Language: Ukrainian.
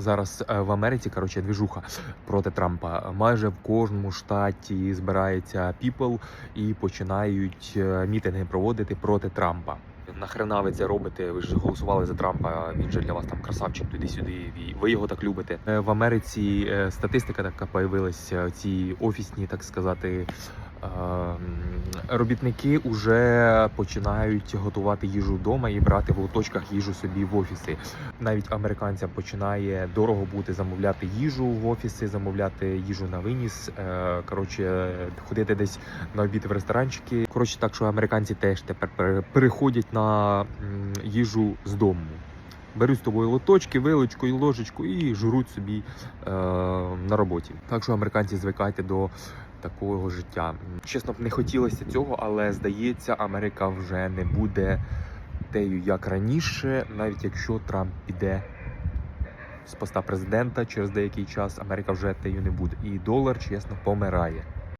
Зараз е, в Америці коротше двіжуха проти Трампа. Майже в кожному штаті збирається people і починають е, мітинги проводити проти Трампа. Нахрена ви це робите? Ви ж голосували за Трампа. Він же для вас там красавчик туди-сюди. Ви його так любите. Е, В Америці статистика така появилася. Ці офісні, так сказати. Е, м, Робітники вже починають готувати їжу вдома і брати в лоточках їжу собі в офіси. Навіть американцям починає дорого бути замовляти їжу в офіси, замовляти їжу на виніс. Е, Коротше, ходити десь на обід в ресторанчики. Коротше, так що американці теж тепер пере- переходять на їжу з дому. Беруть з тобою лоточки, вилочку і ложечку і жруть собі е, на роботі. Так що американці звикайте до такого життя. Чесно б не хотілося цього, але здається, Америка вже не буде тею як раніше, навіть якщо Трамп піде з поста президента через деякий час, Америка вже тею не буде. І долар, чесно, помирає.